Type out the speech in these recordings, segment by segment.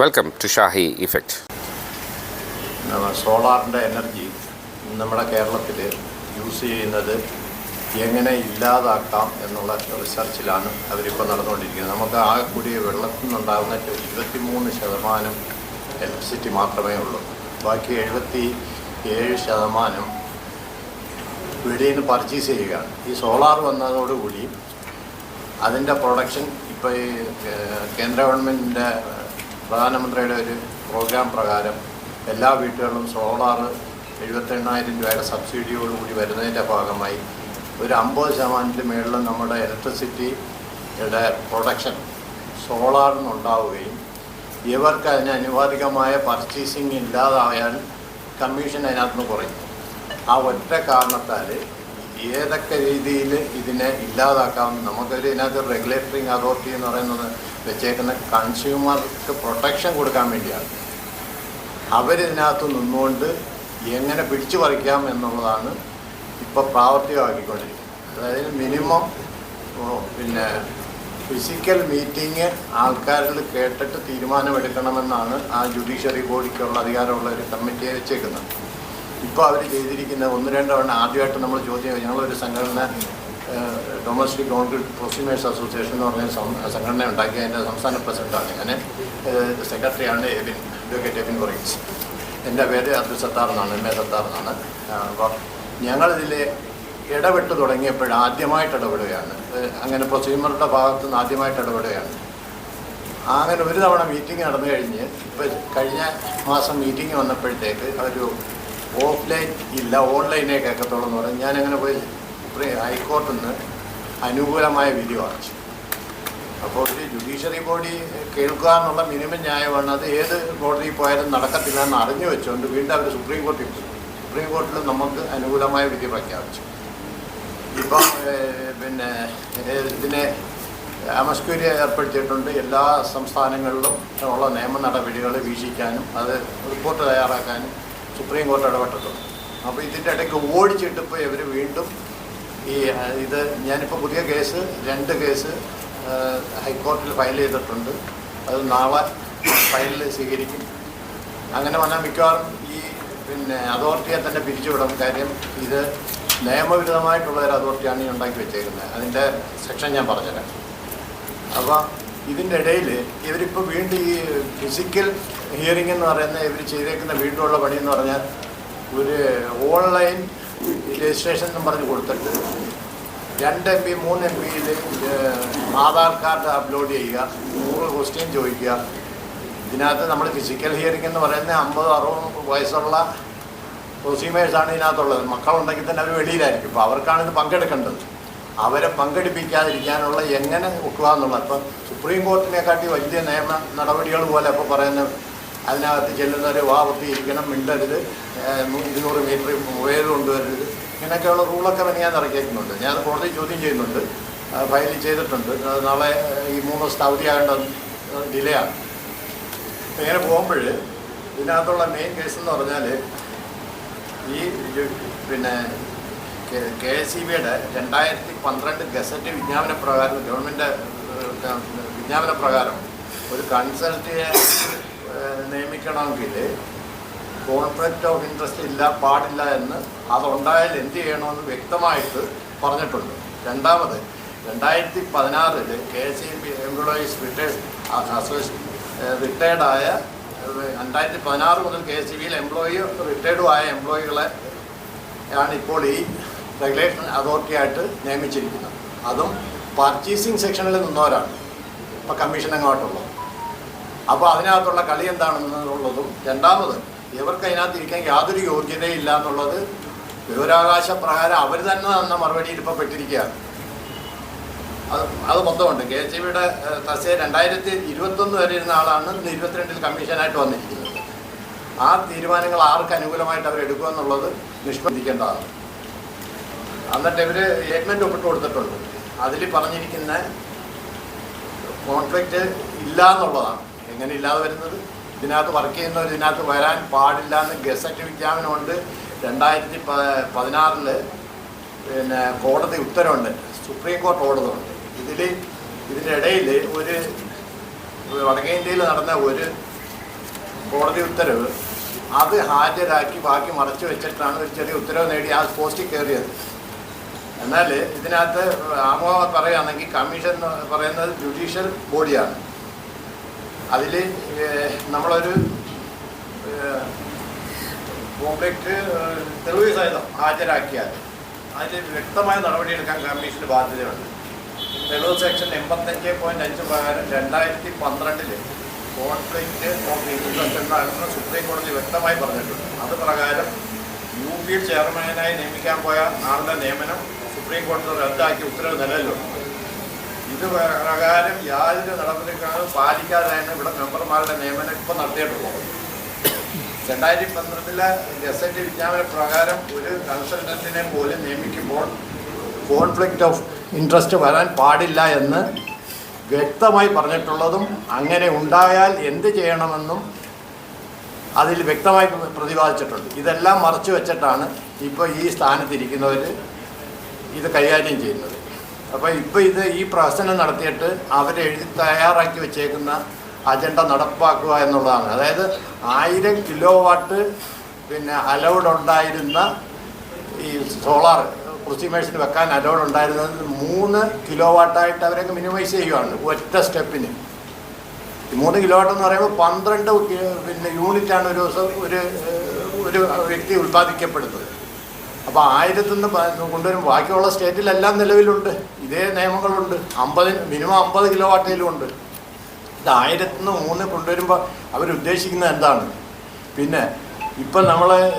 Welcome to Shahi effect സോളാറിന്റെ energy നമ്മുടെ കേരളത്തിൽ യൂസ് ചെയ്യുന്നത് എങ്ങനെ ഇല്ലാതാക്കാം എന്നുള്ള റിസർച്ചിലാണ് അവരിപ്പോൾ നടന്നുകൊണ്ടിരിക്കുന്നത്. നമുക്ക് ആ കൂടിയ വെള്ളത്തിൽ നിന്നുണ്ടാകുന്ന ഇരുപത്തി മൂന്ന് ശതമാനം ഇലക്ട്രിസിറ്റി മാത്രമേ ഉള്ളൂ. ബാക്കി എഴുപത്തി ഏഴ് ശതമാനം വെളിയിൽ നിന്ന് പർച്ചേസ് ചെയ്യുകയാണ്. ഈ സോളാർ വന്നതോടുകൂടി അതിന്റെ പ്രൊഡക്ഷൻ ഇപ്പോൾ ഈ കേന്ദ്ര ഗവൺമെന്റിന്റെ പ്രധാനമന്ത്രിയുടെ ഒരു പ്രോഗ്രാം പ്രകാരം എല്ലാ വീട്ടുകളിലും സോളാർ എഴുപത്തെണ്ണായിരം രൂപയുടെ സബ്സിഡിയോടുകൂടി വരുന്നതിന്റെ ഭാഗമായി ഒരു അമ്പത് ശതമാനത്തിന് മുകളിൽ നമ്മുടെ ഇലക്ട്രിസിറ്റിയുടെ പ്രൊഡക്ഷൻ സോളാറിൽ നിന്നുണ്ടാവുകയും ഇവർക്ക് അതിന് അനുവാദികമായ പർച്ചേസിങ് ഇല്ലാതായാൽ കമ്മീഷൻ അതിനകത്തുനിന്ന് കുറയും. ആ ഒറ്റ കാരണത്താൽ ഏതൊക്കെ രീതിയിൽ ഇതിനെ ഇല്ലാതാക്കാം? നമുക്കൊരു ഇതിനകത്ത് റെഗുലേറ്ററി അതോറിറ്റി എന്ന് പറയുന്നത് വെച്ചേക്കുന്ന കൺസ്യൂമർക്ക് പ്രൊട്ടക്ഷൻ കൊടുക്കാൻ വേണ്ടിയാണ്. അവരിതിനകത്ത് നിന്നുകൊണ്ട് എങ്ങനെ പിടിച്ചു പറിക്കാം എന്നുള്ളതാണ് ഇപ്പോൾ പ്രാവർത്തികമാക്കിക്കൊണ്ടിരിക്കുന്നത്. അതായത് മിനിമം പിന്നെ ഫിസിക്കൽ മീറ്റിംഗ് ആൾക്കാരിൽ കേട്ടിട്ട് തീരുമാനമെടുക്കണമെന്നാണ് ആ ജുഡീഷ്യറി ബോഡിക്കുള്ള അധികാരമുള്ള ഒരു കമ്മിറ്റിയെ വെച്ചേക്കുന്നത്. ഇപ്പോൾ അവർ ചെയ്തിരിക്കുന്ന ഒന്ന് രണ്ട് തവണ ആദ്യമായിട്ട് നമ്മൾ ചോദ്യം ഞങ്ങളൊരു സംഘടന ഡൊമസ്റ്റിക് കോൺക്രീറ്റ് പ്രൊസ്യൂമേഴ്സ് അസോസിയേഷൻ എന്ന് പറഞ്ഞ സംഘടന ഉണ്ടാക്കി. അതിന്റെ സംസ്ഥാന പ്രസിഡന്റാണ് ഞാൻ സെക്രട്ടറിയാണ് എബിൻ അഡ്വക്കേറ്റ് എബിൻ കുറയിച്ച് എന്റെ പേര് അബ്ദുൽ സത്താർ എന്നാണ് എം എ സത്താർ എന്നാണ്. അപ്പോൾ ഞങ്ങളിതിൽ ഇടപെട്ട് തുടങ്ങിയപ്പോൾ ആദ്യമായിട്ട് ഇടപെടുകയാണ്. അങ്ങനെ പ്രൊസ്യൂമറുടെ ഭാഗത്ത് നിന്ന് ആദ്യമായിട്ട് ഇടപെടുകയാണ്. അങ്ങനെ ഒരു തവണ മീറ്റിംഗ് നടന്നു കഴിഞ്ഞ് ഇപ്പോൾ കഴിഞ്ഞ മാസം മീറ്റിംഗ് വന്നപ്പോഴത്തേക്ക് ഒരു ഓഫ്ലൈൻ ഇല്ല ഓൺലൈനേ കേൾക്കത്തുള്ളൂ എന്ന് പറഞ്ഞ് ഞാനങ്ങനെ പോയി സുപ്രീം ഹൈക്കോർട്ടിൽ നിന്ന് അനുകൂലമായ വിധി വാങ്ങിച്ചു അപ്പോൾ ഒരു ജുഡീഷ്യറി ബോഡി കേൾക്കുക എന്നുള്ള മിനിമം ന്യായമാണ്. അത് ഏത് കോടതിയിൽ പോയാലും നടക്കത്തില്ല എന്ന് അറിഞ്ഞു വെച്ചുകൊണ്ട് വീണ്ടും അവർ സുപ്രീം കോടതിയിൽ സുപ്രീം കോടതിയിൽ നമുക്ക് അനുകൂലമായ വിധി പ്രഖ്യാപിച്ചു. ഇപ്പം പിന്നെ ഇതിനെ അമസ്ക്യൂരി ഏർപ്പെടുത്തിയിട്ടുണ്ട്. എല്ലാ സംസ്ഥാനങ്ങളിലും ഉള്ള നിയമ നടപടികൾ വീക്ഷിക്കാനും അത് റിപ്പോർട്ട് തയ്യാറാക്കാനും സുപ്രീം കോർട്ട് ഇടപെട്ടിട്ടുണ്ട്. അപ്പോൾ ഇതിന്റെ ഇടയ്ക്ക് ഓടിച്ചിട്ടിപ്പോൾ ഇവർ വീണ്ടും ഈ ഇത് ഞാനിപ്പോൾ പുതിയ കേസ് രണ്ട് കേസ് ഹൈക്കോടതിയിൽ ഫയൽ ചെയ്തിട്ടുണ്ട്. അത് നാളെ ഫയലിൽ സ്വീകരിക്കും. അങ്ങനെ വന്നാൽ മിക്കവാറും ഈ പിന്നെ അതോറിറ്റിയെ തന്നെ പിരിച്ചുവിടും. കാര്യം ഇത് നിയമവിരുദ്ധമായിട്ടുള്ള ഒരു അതോറിറ്റിയാണ് ഈ ഉണ്ടാക്കി വെച്ചേക്കുന്നത്. അതിന്റെ സെക്ഷൻ ഞാൻ പറഞ്ഞുതരാം. അപ്പോൾ ഇതിന്റെ ഇടയിൽ ഇവരിപ്പോൾ വീണ്ടും ഈ ഫിസിക്കൽ ഹിയറിംഗ് എന്ന് പറയുന്ന ഇവർ ചെയ്തേക്കുന്ന വീണ്ടുമുള്ള പണി എന്ന് പറഞ്ഞാൽ ഒരു ഓൺലൈൻ രജിസ്ട്രേഷൻ എന്നും പറഞ്ഞ് കൊടുത്തിട്ട് രണ്ട് എം ബി മൂന്ന് എം ബിയിൽ ആധാർ കാർഡ് അപ്ലോഡ് ചെയ്യുക നൂറ് ക്വസ്റ്റ്യൻ ചോദിക്കുക. ഇതിനകത്ത് നമ്മൾ ഫിസിക്കൽ ഹിയറിംഗ് എന്ന് പറയുന്ന അമ്പത് അറുപത് വയസ്സുള്ള പ്രൊസീമേഴ്സാണ് ഇതിനകത്തുള്ളത്. മക്കളുണ്ടെങ്കിൽ തന്നെ അവർ വെളിയിലായിരിക്കും. അപ്പോൾ അവർക്കാണ് ഇത് പങ്കെടുക്കേണ്ടത്. അവരെ പങ്കെടുപ്പിക്കാതിരിക്കാനുള്ള എങ്ങനെ ഒക്കുക എന്നുള്ളത് ഇപ്പം സുപ്രീം കോർട്ടിനെക്കാട്ടി വലിയ നിയമ നടപടികൾ പോലെ ഇപ്പോൾ പറയുന്നത് അതിനകത്ത് ചെല്ലുന്നവർ വാ ഇരിക്കണം മിണ്ടരുത് ഇരുന്നൂറ് മീറ്റർ മൊബൈൽ കൊണ്ടുവരരുത് ഇങ്ങനെയൊക്കെയുള്ള റൂളൊക്കെ ഞാൻ ഇറക്കിയിട്ടുണ്ട് ഞാൻ കോടതി ചോദ്യം ചെയ്യുന്നുണ്ട്. ഫയൽ ചെയ്തിട്ടുണ്ട്. നാളെ ഈ മൂന്ന് ദിവസത്തെ അവധിയാകേണ്ട ഡിലേ ആണ് ഇങ്ങനെ പോകുമ്പോൾ ഇതിനകത്തുള്ള മെയിൻ കേസ് എന്ന് പറഞ്ഞാൽ ഈ പിന്നെ കെ എസ് ഇ ബിയുടെ രണ്ടായിരത്തി പന്ത്രണ്ട് ഗസറ്റ് വിജ്ഞാപന പ്രകാരം ഗവൺമെന്റ് വിജ്ഞാപന പ്രകാരം ഒരു കൺസൾട്ടിയെ നിയമിക്കണമെങ്കിൽ കോൺഫ്ലിക്റ്റ് ഓഫ് ഇൻട്രസ്റ്റ് ഇല്ല പാടില്ല എന്ന് അതുണ്ടായാൽ എന്ത് ചെയ്യണമെന്ന് വ്യക്തമായിട്ട് പറഞ്ഞിട്ടുണ്ട്. രണ്ടാമത് രണ്ടായിരത്തി പതിനാറിൽ K S E B employees retired association റിട്ടയർഡായ രണ്ടായിരത്തി പതിനാറ് മുതൽ കെ എസ് ഇ ബിയിൽ എംപ്ലോയി റിട്ടയർഡും ആയ എംപ്ലോയികളെ ആണ് ഇപ്പോൾ ഈ റെഗുലേഷൻ അതോറിറ്റിയായിട്ട് നിയമിച്ചിരിക്കുന്നത്. അതും പർച്ചേസിങ് സെക്ഷനിൽ നിന്നവരാണ്. ഇപ്പോൾ കമ്മീഷൻ അങ്ങോട്ടുള്ളത് അപ്പോൾ അതിനകത്തുള്ള കളി എന്താണെന്നുള്ളതും രണ്ടാമത് ഇവർക്ക് അതിനകത്ത് ഇരിക്കാൻ യാതൊരു യോഗ്യതയില്ല എന്നുള്ളത് വിവരാകാശ പ്രകാരം അവർ തന്നെ തന്ന മറുപടിയിൽ ഇപ്പോൾ പെട്ടിരിക്കുകയാണ്. അത് അത് മൊത്തമുണ്ട്. കെ എച്ച് ബിയുടെ തസ്യ രണ്ടായിരത്തി ഇരുപത്തൊന്ന് വരെ ഇരുന്ന ആളാണ് ഇന്ന് ഇരുപത്തിരണ്ടിൽ കമ്മീഷനായിട്ട് വന്നിരിക്കുന്നത്. ആ തീരുമാനങ്ങൾ ആർക്ക് അനുകൂലമായിട്ട് അവർ എടുക്കുമെന്നുള്ളത് നിഷ്പന്ദിക്കേണ്ടതാണ്. എന്നിട്ട് ഇവർ സ്റ്റേറ്റ്മെന്റ് ഒപ്പിട്ട് കൊടുത്തിട്ടുണ്ട്. അതിൽ പറഞ്ഞിരിക്കുന്ന കോൺഫ്ലിക്റ്റ് ഇല്ല എന്നുള്ളതാണ് എങ്ങനെ ഇല്ലാതെ വരുന്നത്? ഇതിനകത്ത് വർക്ക് ചെയ്യുന്നവർ ഇതിനകത്ത് വരാൻ പാടില്ല എന്ന് ഗസറ്റ് വിജ്ഞാപനമുണ്ട്. രണ്ടായിരത്തി പതിനാറിൽ പിന്നെ കോടതി ഉത്തരവുണ്ട്. സുപ്രീം കോർട്ട് ഓർഡറുണ്ട് ഇതിൽ ഇതിനിടയിൽ ഒരു വടക്കേ ഇന്ത്യയിൽ നടന്ന ഒരു കോടതി ഉത്തരവ് അത് ഹാജരാക്കി ബാക്കി മറച്ചു വെച്ചിട്ടാണ് ഒരു ചെറിയ ഉത്തരവ് നേടി ആ പോസ്റ്റിൽ കയറിയത്. എന്നാൽ ഇതിനകത്ത് ആമോ പറയുകയാണെങ്കിൽ കമ്മീഷൻ പറയുന്നത് ജുഡീഷ്യൽ ബോഡിയാണ് അതിൽ നമ്മളൊരു കോംപ്ലക്റ്റ് തെളിവ് സഹിതം ഹാജരാക്കിയാൽ അതിൽ വ്യക്തമായ നടപടിയെടുക്കാൻ കമ്മീഷന് ബാധ്യതയുണ്ട്. തെളിവ് സെക്ഷൻ എൺപത്തഞ്ച് പോയിന്റ് അഞ്ച് പ്രകാരം രണ്ടായിരത്തി പന്ത്രണ്ടിൽ കോൺഫ്ലിക്റ്റ് ഓഫ് ഇൻട്രസ്റ്റ് എന്നാണ് സുപ്രീം കോടതി വ്യക്തമായി പറഞ്ഞിട്ടുണ്ട്. അത് പ്രകാരം യു പി ചെയർമാനായി നിയമിക്കാൻ പോയ ആളുടെ നിയമനം സുപ്രീം കോടതി റദ്ദാക്കി ഉത്തരവ് നിലവിലുണ്ട്. ഇത് പ്രകാരം യാതൊരു നടപടികളും പാലിക്കാതെയാണ് ഇവിടെ മെമ്പർമാരുടെ നിയമനം ഇപ്പം നടത്തിയിട്ടുള്ളത്. രണ്ടായിരത്തി പന്ത്രണ്ടിലെ ഗസറ്റ് വിജ്ഞാപന പ്രകാരം ഒരു കൺസൾട്ടന്റിനെ പോലും നിയമിക്കുമ്പോൾ കോൺഫ്ലിക്റ്റ് ഓഫ് ഇൻട്രസ്റ്റ് വരാൻ പാടില്ല എന്ന് വ്യക്തമായി പറഞ്ഞിട്ടുള്ളതും അങ്ങനെ ഉണ്ടായാൽ എന്ത് ചെയ്യണമെന്നും അതിൽ വ്യക്തമായി പ്രതിപാദിച്ചിട്ടുണ്ട്. ഇതെല്ലാം മറച്ചു വെച്ചിട്ടാണ് ഇപ്പോൾ ഈ സ്ഥാനത്തിരിക്കുന്നവർ ഇത് കൈകാര്യം ചെയ്യുന്നത്. അപ്പോൾ ഇപ്പോൾ ഇത് ഈ പ്രഹസനം നടത്തിയിട്ട് അവരെഴുതി തയ്യാറാക്കി വെച്ചേക്കുന്ന അജണ്ട നടപ്പാക്കുക എന്നുള്ളതാണ്. അതായത് ആയിരം കിലോ വാട്ട് പിന്നെ അലൗഡ് ഉണ്ടായിരുന്ന ഈ സോളാർ കൃഷിമേഴ്സിന് വെക്കാൻ അലൗഡ് ഉണ്ടായിരുന്നത് മൂന്ന് കിലോ വാട്ടായിട്ട് അവരങ്ങ് മിനിമൈസ് ചെയ്യുകയാണ് ഒറ്റ സ്റ്റെപ്പിന് മൂന്ന് കിലോ വാട്ട് എന്ന് പറയുമ്പോൾ പന്ത്രണ്ട് പിന്നെ യൂണിറ്റാണ് ഒരു ദിവസം ഒരു ഒരു വ്യക്തി ഉൽപ്പാദിക്കപ്പെടുന്നത്. അപ്പോൾ പ- കൊണ്ടുവരും. ബാക്കിയുള്ള സ്റ്റേറ്റിലെല്ലാം നിലവിലുണ്ട്. ഇതേ നിയമങ്ങളുണ്ട്. അമ്പതിന് മിനിമം അമ്പത് കിലോ വാട്ടയിലും ഉണ്ട്. ഇത് ആയിരത്തിൽ നിന്ന് മൂന്ന് കൊണ്ടുവരുമ്പോൾ അവരുദ്ദേശിക്കുന്നത് എന്താണ്? പിന്നെ ഇപ്പം നമ്മൾ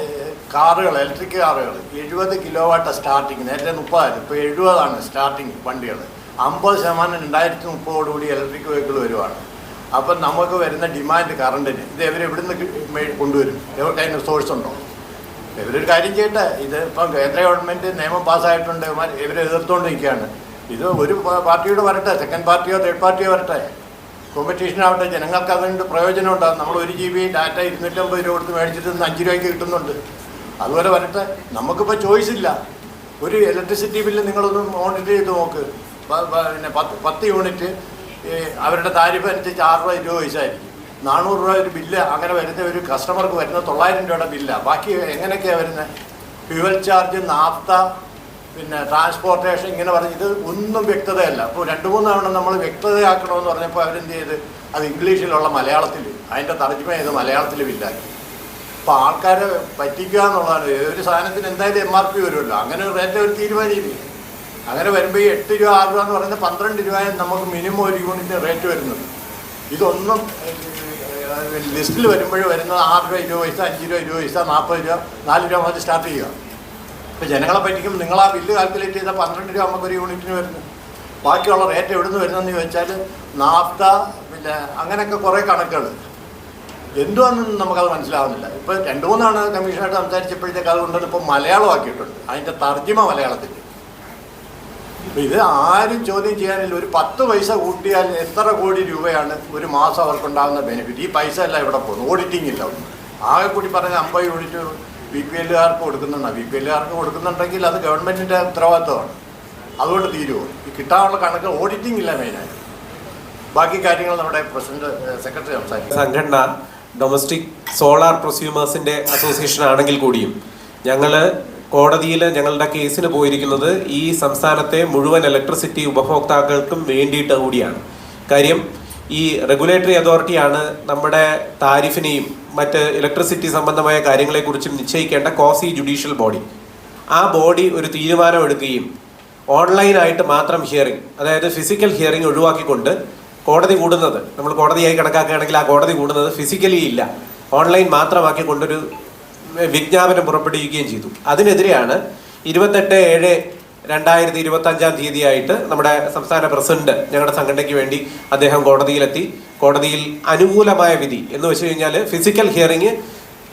കാറുകൾ ഇലക്ട്രിക് കാറുകൾ എഴുപത് കിലോ വാട്ട സ്റ്റാർട്ടിങ് നേരത്തെ മുപ്പതായിരുന്നു. ഇപ്പോൾ എഴുപതാണ് സ്റ്റാർട്ടിങ് വണ്ടികൾ. അമ്പത് ശതമാനം രണ്ടായിരത്തി മുപ്പതോടുകൂടി ഇലക്ട്രിക് വെഹിക്കിൾ വരുവാണ്. അപ്പം നമുക്ക് വരുന്ന ഡിമാൻഡ് കറണ്ടിന് ഇത് കി- കൊണ്ടുവരും? എവിടെ അതിന് സോഴ്സ് ഉണ്ടോ? ഇവരൊരു കാര്യം ചെയ്യട്ടെ. ഇത് ഇപ്പം കേന്ദ്ര ഗവൺമെന്റ് നിയമം പാസ്സായിട്ടുണ്ട്. ഇവരെ എതിർത്തുകൊണ്ടിരിക്കുകയാണ് ഇത് ഒരു പാർട്ടിയോട് വരട്ടെ. സെക്കൻഡ് പാർട്ടിയോ തേർഡ് പാർട്ടിയോ വരട്ടെ. കോമ്പറ്റീഷൻ ആവട്ടെ. ജനങ്ങൾക്ക് അതുകൊണ്ട് പ്രയോജനം ഉണ്ടാകും നമ്മൾ ഒരു ജി ബി ഡാറ്റ ഇരുന്നൂറ്റമ്പത് രൂപ കൊടുത്ത് മേടിച്ചിട്ട് ഇന്ന് അഞ്ച് രൂപയ്ക്ക് കിട്ടുന്നുണ്ട്. അതുപോലെ വരട്ടെ. നമുക്കിപ്പോൾ ചോയ്സ് ഇല്ല. ഒരു ഇലക്ട്രിസിറ്റി ബില്ല് നിങ്ങളൊന്ന് മോണിറ്റർ ചെയ്ത് നോക്ക്. പിന്നെ പത്ത് പത്ത് യൂണിറ്റ് അവരുടെ താരിഫ് അനുസരിച്ച് ആറ് രൂപ ഇരുപത് പൈസ ആയിരിക്കും. നാനൂറ് രൂപ ഒരു ബില്ല് അങ്ങനെ വരുന്ന ഒരു കസ്റ്റമർക്ക് വരുന്ന തൊള്ളായിരം രൂപയുടെ ബില്ലാണ് ബാക്കി എങ്ങനെയൊക്കെയാണ് വരുന്നത് ഫ്യൂവൽ ചാർജ് നാഫ്ത പിന്നെ ട്രാൻസ്പോർട്ടേഷൻ ഇങ്ങനെ പറഞ്ഞ് ഇത് ഒന്നും വ്യക്തതയല്ല. അപ്പോൾ രണ്ട് മൂന്ന് തവണ നമ്മൾ വ്യക്തതയാക്കണമെന്ന് പറഞ്ഞപ്പോൾ അവരെന്ത് ചെയ്ത്? അത് ഇംഗ്ലീഷിലുള്ള മലയാളത്തിൽ അതിന്റെ തർജമ ചെയ്ത് മലയാളത്തിലും ഇല്ലാക്കി അപ്പോൾ ആൾക്കാരെ പറ്റിക്കുക എന്നുള്ളതാണ്. ഒരു സാധനത്തിന് എന്തായാലും എം ആർ പി വരുമല്ലോ. അങ്ങനെ റേറ്റ് ഒരു തീരുമാനിക്കില്ലേ അങ്ങനെ വരുമ്പോൾ ഈ എട്ട് രൂപ ആറ് രൂപ എന്ന് പറയുന്നത് പന്ത്രണ്ട് രൂപയും നമുക്ക് മിനിമം ഒരു യൂണിറ്റ് റേറ്റ് വരുന്നത്. ഇതൊന്നും ലിസ്റ്റിൽ വരുമ്പോൾ വരുന്നത് ആറ് രൂപ ഇരുപത് പൈസ അഞ്ച് രൂപ ഇരുപത് പൈസ നാൽപ്പത് രൂപ നാല് രൂപ മുതൽ സ്റ്റാർട്ട് ചെയ്യുക. ഇപ്പോൾ ജനങ്ങളെ പറ്റിക്കും നിങ്ങൾ ആ ബില്ല് കാൽക്കുലേറ്റ് ചെയ്താൽ പന്ത്രണ്ട് രൂപ നമുക്കൊരു യൂണിറ്റിന് വരുന്നു ബാക്കിയുള്ള റേറ്റ് എവിടെ നിന്ന് വരുന്നതെന്ന് ചോദിച്ചാൽ നാഫ്ത പിന്നെ അങ്ങനെയൊക്കെ കുറേ കണക്കുകൾ. എന്തുവാണെന്ന് നമുക്കത് മനസ്സിലാവുന്നില്ല. ഇപ്പോൾ രണ്ട് മൂന്നാണ് കമ്മീഷനായിട്ട് സംസാരിച്ചപ്പോഴത്തേക്ക് അത് കൊണ്ടുവന്ന് ഇപ്പോൾ മലയാളമാക്കിയിട്ടുണ്ട്. അതിന്റെ തർജിമ മലയാളത്തിൽ. ഇത് ആരും ചോദ്യം ചെയ്യാനില്ല. ഒരു പത്ത് പൈസ കൂട്ടിയാൽ എത്ര കോടി രൂപയാണ് ഒരു മാസം അവർക്കുണ്ടാകുന്ന ബെനിഫിറ്റ് ഈ പൈസ എല്ലാം ഇവിടെ പോകുന്നു. ഓഡിറ്റിംഗ് ഇല്ല. ആകെ കൂടി പറഞ്ഞ അമ്പത് യൂണിറ്റ് ബി പി എല്ലുകാർക്ക് കൊടുക്കുന്നുണ്ടാണ് ബി പി എല്ലുകാർക്ക് കൊടുക്കുന്നുണ്ടെങ്കിൽ അത് ഗവൺമെന്റിന്റെ ഉത്തരവാദിത്തമാണ് അതുകൊണ്ട് തീരുമോ ഈ കിട്ടാനുള്ള കണക്ക് ഓഡിറ്റിംഗ് ഇല്ല മെയിനായിട്ട് ബാക്കി കാര്യങ്ങൾ നമ്മുടെ പ്രസിഡന്റ് സെക്രട്ടറി സംസാരിക്കും. സംഘടന ഡൊമസ്റ്റിക് സോളാർ പ്രൊസ്യൂമേഴ്സിന്റെ അസോസിയേഷൻ ആണെങ്കിൽ കൂടിയും ഞങ്ങൾ കോടതിയിൽ ഞങ്ങളുടെ കേസിന് പോയിരിക്കുന്നത് ഈ സംസ്ഥാനത്തെ മുഴുവൻ ഇലക്ട്രിസിറ്റി ഉപഭോക്താക്കൾക്കും വേണ്ടിയിട്ട് കൂടിയാണ്. കാര്യം ഈ റെഗുലേറ്ററി അതോറിറ്റിയാണ് നമ്മുടെ താരിഫിനെയും മറ്റ് ഇലക്ട്രിസിറ്റി സംബന്ധമായ കാര്യങ്ങളെക്കുറിച്ചും നിശ്ചയിക്കേണ്ട കോസി ജുഡീഷ്യൽ ബോഡി ആ ബോഡി ഒരു തീരുമാനമെടുക്കുകയും ഓൺലൈനായിട്ട് മാത്രം ഹിയറിംഗ് അതായത് ഫിസിക്കൽ ഹിയറിംഗ് ഒഴിവാക്കിക്കൊണ്ട് കോടതി കൂടുന്നത്. നമ്മൾ കോടതിയായി കണക്കാക്കുകയാണെങ്കിൽ ആ കോടതി കൂടുന്നത് ഫിസിക്കലി ഇല്ല. ഓൺലൈൻ മാത്രമാക്കിക്കൊണ്ടൊരു വിജ്ഞാപനം പുറപ്പെടുവിക്കുകയും ചെയ്തു. അതിനെതിരെയാണ് ഇരുപത്തെട്ട് ഏഴ് രണ്ടായിരത്തി ഇരുപത്തി അഞ്ചാം തീയതിയായിട്ട് നമ്മുടെ സംസ്ഥാന പ്രസിഡന്റ് ഞങ്ങളുടെ സംഘടനയ്ക്ക് വേണ്ടി അദ്ദേഹം കോടതിയിലെത്തി. കോടതിയിൽ അനുകൂലമായ വിധി എന്ന് വെച്ച് കഴിഞ്ഞാൽ ഫിസിക്കൽ ഹിയറിംഗ്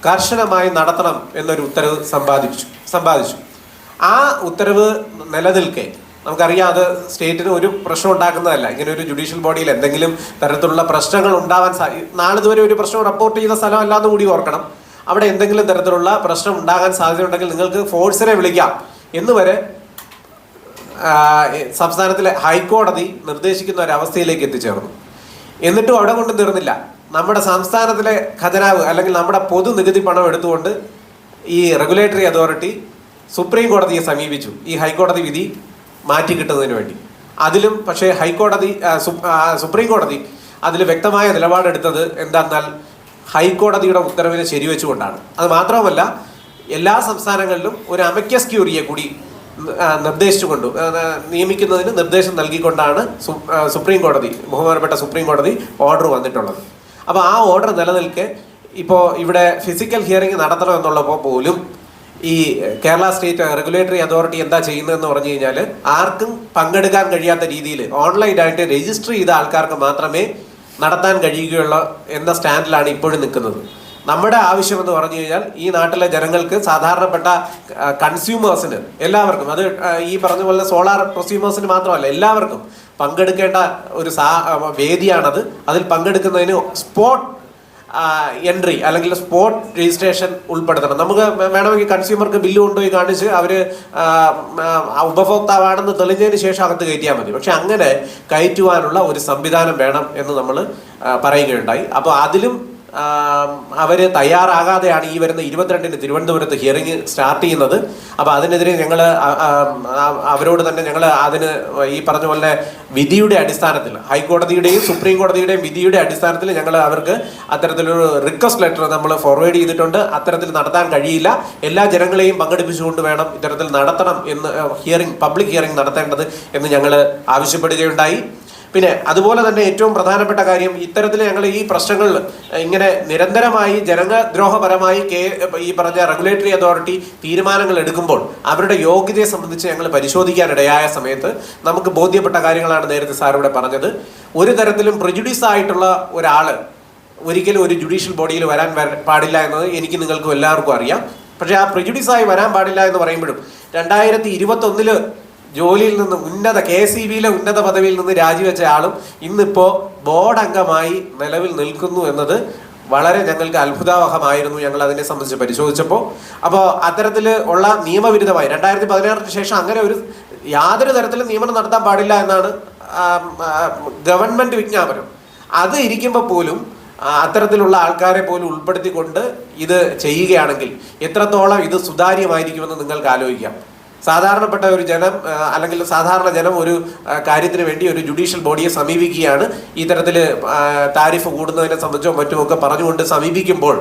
കർശനമായി നടത്തണം എന്നൊരു ഉത്തരവ് സമ്പാദിച്ചു സമ്പാദിച്ചു. ആ ഉത്തരവ് നിലനിൽക്കെ. നമുക്കറിയാം അത് സ്റ്റേറ്റിന് ഒരു പ്രശ്നം ഉണ്ടാക്കുന്നതല്ല. ഇങ്ങനെ ഒരു ജുഡീഷ്യൽ ബോഡിയിൽ എന്തെങ്കിലും തരത്തിലുള്ള പ്രശ്നങ്ങൾ ഉണ്ടാവാൻ സാ നാളിതുവരെ ഒരു പ്രശ്നം റിപ്പോർട്ട് ചെയ്ത സ്ഥലമല്ലാന്ന് കൂടി ഓർക്കണം. അവിടെ എന്തെങ്കിലും തരത്തിലുള്ള പ്രശ്നം ഉണ്ടാകാൻ സാധ്യതയുണ്ടെങ്കിൽ നിങ്ങൾക്ക് ഫോഴ്സിനെ വിളിക്കാം. എന്ന് വരെ സംസ്ഥാനത്തിലെ ഹൈക്കോടതി നിർദ്ദേശിക്കുന്ന ഒരു അവസ്ഥയിലേക്ക് എത്തിച്ചേർന്നു. എന്നിട്ടും അവിടെ കൊണ്ട് തീർന്നില്ല. നമ്മുടെ സംസ്ഥാനത്തിലെ ഖജനാവ് അല്ലെങ്കിൽ നമ്മുടെ പൊതു നികുതി പണം എടുത്തുകൊണ്ട് ഈ റെഗുലേറ്ററി അതോറിറ്റി സുപ്രീം കോടതിയെ സമീപിച്ചു. ഈ ഹൈക്കോടതി വിധി മാറ്റി കിട്ടുന്നതിന് വേണ്ടി. അതിലും പക്ഷേ ഹൈക്കോടതി സുപ്രീം കോടതി അതിൽ വ്യക്തമായ നിലപാടെടുത്തത് എന്താണെന്നാൽ ഹൈക്കോടതിയുടെ ഉത്തരവിനെ ശരിവെച്ചുകൊണ്ടാണ്. അത് മാത്രവുമല്ല എല്ലാ സംസ്ഥാനങ്ങളിലും ഒരു അമക്യസ് ക്യൂറിയെ കൂടി നിർദ്ദേശിച്ചുകൊണ്ടു നിയമിക്കുന്നതിന് നിർദ്ദേശം നൽകിക്കൊണ്ടാണ് സുപ്രീം കോടതി ബഹുമാനപ്പെട്ട സുപ്രീം കോടതി ഓർഡർ വന്നിട്ടുള്ളത്. അപ്പോൾ ആ ഓർഡർ നിലനിൽക്കെ ഇപ്പോൾ ഇവിടെ ഫിസിക്കൽ ഹിയറിംഗ് നടത്തണം എന്നുള്ളപ്പോൾ പോലും ഈ കേരള സ്റ്റേറ്റ് റെഗുലേറ്ററി അതോറിറ്റി എന്താ ചെയ്യുന്നതെന്ന് പറഞ്ഞു കഴിഞ്ഞാൽ ആർക്കും പങ്കെടുക്കാൻ കഴിയാത്ത രീതിയിൽ ഓൺലൈനായിട്ട് രജിസ്റ്റർ ചെയ്ത ആൾക്കാർക്ക് മാത്രമേ നടത്താൻ കഴിയുകയുള്ള എന്ന സ്റ്റാൻഡിലാണ് ഇപ്പോഴും നിൽക്കുന്നത്. നമ്മുടെ ആവശ്യം എന്ന് പറഞ്ഞു കഴിഞ്ഞാൽ ഈ നാട്ടിലെ ജനങ്ങൾക്ക് സാധാരണപ്പെട്ട കൺസ്യൂമേഴ്സിന് എല്ലാവർക്കും അത് ഈ പറഞ്ഞ പോലെ സോളാർ പ്രൊസ്യൂമേഴ്സിന് മാത്രമല്ല എല്ലാവർക്കും പങ്കെടുക്കേണ്ട ഒരു സാ വേദിയാണത്. അതിൽ പങ്കെടുക്കുന്നതിന് സ്പോട്ട് എൻട്രി അല്ലെങ്കിൽ സ്പോട്ട് രജിസ്ട്രേഷൻ ഉൾപ്പെടുത്തണം. നമുക്ക് വേണമെങ്കിൽ കൺസ്യൂമർക്ക് ബില്ല് കൊണ്ടുപോയി കാണിച്ച് അവർ ഉപഭോക്താവാണെന്ന് തെളിഞ്ഞതിന് ശേഷം അകത്ത് കയറ്റിയാൽ മതി. പക്ഷെ അങ്ങനെ കയറ്റുവാനുള്ള ഒരു സംവിധാനം വേണം എന്ന് നമ്മൾ പറയുകയുണ്ടായി. അപ്പോൾ അതിലും അവർ തയ്യാറാകാതെയാണ് ഈ വരുന്ന ഇരുപത്തിരണ്ടിന് തിരുവനന്തപുരത്ത് ഹിയറിംഗ് സ്റ്റാർട്ട് ചെയ്യുന്നത്. അപ്പോൾ അതിനെതിരെ ഞങ്ങൾ അവരോട് തന്നെ ഞങ്ങൾ അതിന് ഈ പറഞ്ഞ പോലെ വിധിയുടെ അടിസ്ഥാനത്തിൽ ഹൈക്കോടതിയുടെയും സുപ്രീം കോടതിയുടെയും വിധിയുടെ അടിസ്ഥാനത്തിൽ ഞങ്ങൾ അവർക്ക് അത്തരത്തിലൊരു റിക്വസ്റ്റ് ലെറ്റർ നമ്മൾ ഫോർവേഡ് ചെയ്തിട്ടുണ്ട്. അത്തരത്തിൽ നടത്താൻ കഴിയില്ല. എല്ലാ ജനങ്ങളെയും പങ്കെടുപ്പിച്ചുകൊണ്ട് വേണം ഇത്തരത്തിൽ നടത്തണം എന്ന് ഹിയറിംഗ് പബ്ലിക് ഹിയറിംഗ് നടത്തേണ്ടത് എന്ന് ഞങ്ങൾ ആവശ്യപ്പെടുകയുണ്ടായി. പിന്നെ അതുപോലെ തന്നെ ഏറ്റവും പ്രധാനപ്പെട്ട കാര്യം ഇത്തരത്തിൽ ഞങ്ങൾ ഈ പ്രശ്നങ്ങളിൽ ഇങ്ങനെ നിരന്തരമായി ജനദ്രോഹപരമായി കെ ഈ പറഞ്ഞ റെഗുലേറ്ററി അതോറിറ്റി തീരുമാനങ്ങൾ എടുക്കുമ്പോൾ അവരുടെ യോഗ്യതയെ സംബന്ധിച്ച് ഞങ്ങൾ പരിശോധിക്കാനിടയായ സമയത്ത് നമുക്ക് ബോധ്യപ്പെട്ട കാര്യങ്ങളാണ് നേരത്തെ സാർ ഇവിടെ പറഞ്ഞത്. ഒരു തരത്തിലും പ്രിജുഡീസ് ആയിട്ടുള്ള ഒരാൾ ഒരിക്കലും ഒരു ജുഡീഷ്യൽ ബോഡിയിൽ വരാൻ പാടില്ല എന്നത് എനിക്ക് നിങ്ങൾക്കും എല്ലാവർക്കും അറിയാം. പക്ഷേ ആ പ്രിജുഡീസായി വരാൻ പാടില്ല എന്ന് പറയുമ്പോഴും രണ്ടായിരത്തി ഇരുപത്തി ഒന്നിൽ ജോലിയിൽ നിന്ന് ഉന്നത കെ സി ബിയിലെ ഉന്നത പദവിയിൽ നിന്ന് രാജിവെച്ച ആളും ഇന്നിപ്പോ ബോർഡ് അംഗമായി നിലവിൽ നിൽക്കുന്നു എന്നത് വളരെ ഞങ്ങൾക്ക് അത്ഭുതാവഹമായിരുന്നു ഞങ്ങൾ അതിനെ സംബന്ധിച്ച് പരിശോധിച്ചപ്പോൾ അപ്പോൾ അത്തരത്തിൽ ഉള്ള നിയമവിരുദ്ധമായി രണ്ടായിരത്തി പതിനാറിന് ശേഷം അങ്ങനെ ഒരു യാതൊരു തരത്തിലും നിയമനം നടത്താൻ പാടില്ല എന്നാണ് ഗവൺമെന്റ് വിജ്ഞാപനം. അത് ഇരിക്കുമ്പോൾ പോലും അത്തരത്തിലുള്ള ആൾക്കാരെ പോലും ഉൾപ്പെടുത്തിക്കൊണ്ട് ഇത് ചെയ്യുകയാണെങ്കിൽ എത്രത്തോളം ഇത് സുതാര്യമായിരിക്കുമെന്ന് നിങ്ങൾക്ക് ആലോചിക്കാം. സാധാരണപ്പെട്ട ഒരു ജനം അല്ലെങ്കിൽ സാധാരണ ജനം ഒരു കാര്യത്തിന് വേണ്ടി ഒരു ജുഡീഷ്യൽ ബോഡിയെ സമീപിക്കുകയാണ്. ഇത്തരത്തിൽ താരിഫ് കൂടുന്നതിനെ സംബന്ധിച്ചോ മറ്റുമൊക്കെ പറഞ്ഞുകൊണ്ട് സമീപിക്കുമ്പോൾ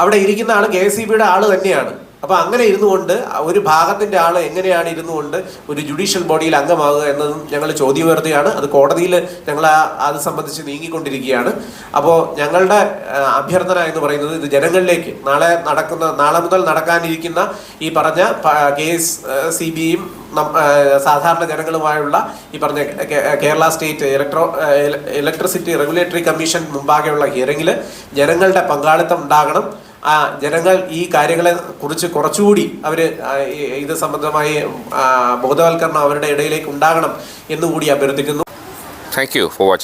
അവിടെ ഇരിക്കുന്ന ആൾ കെ എസ് സി ബിയുടെ ആൾ തന്നെയാണ്. അപ്പൊ അങ്ങനെ ഇരുന്നു കൊണ്ട് ഒരു ഭാഗത്തിന്റെ ആൾ എങ്ങനെയാണ് ഇരുന്നു കൊണ്ട് ഒരു ജുഡീഷ്യൽ ബോഡിയിൽ അംഗമാകുക എന്നതും ഞങ്ങൾ ചോദ്യം ഉയർത്തുകയാണ് അത് കോടതിയിൽ ഞങ്ങൾ അത് സംബന്ധിച്ച് നീങ്ങിക്കൊണ്ടിരിക്കുകയാണ്. അപ്പോൾ ഞങ്ങളുടെ അഭ്യർത്ഥന എന്ന് പറയുന്നത് ഇത് ജനങ്ങളിലേക്ക് നാളെ നടക്കുന്ന നാളെ മുതൽ നടക്കാനിരിക്കുന്ന ഈ പറഞ്ഞ കെ എസ് സി ബിയും സാധാരണ ജനങ്ങളുമായുള്ള ഈ പറഞ്ഞ Kerala state electro electricity regulatory commission മുമ്പാകെയുള്ള ഹിയറിംഗിൽ ജനങ്ങളുടെ പങ്കാളിത്തം ഉണ്ടാകണം. ആ ജനങ്ങൾ ഈ കാര്യങ്ങളെ കുറിച്ച് കുറച്ചുകൂടി അവർ ഇത് സംബന്ധമായി ബോധവൽക്കരണം അവരുടെ ഇടയിലേക്ക് ഉണ്ടാകണം എന്നുകൂടി അഭ്യർത്ഥിക്കുന്നു താങ്ക് യു ഫോർ watching.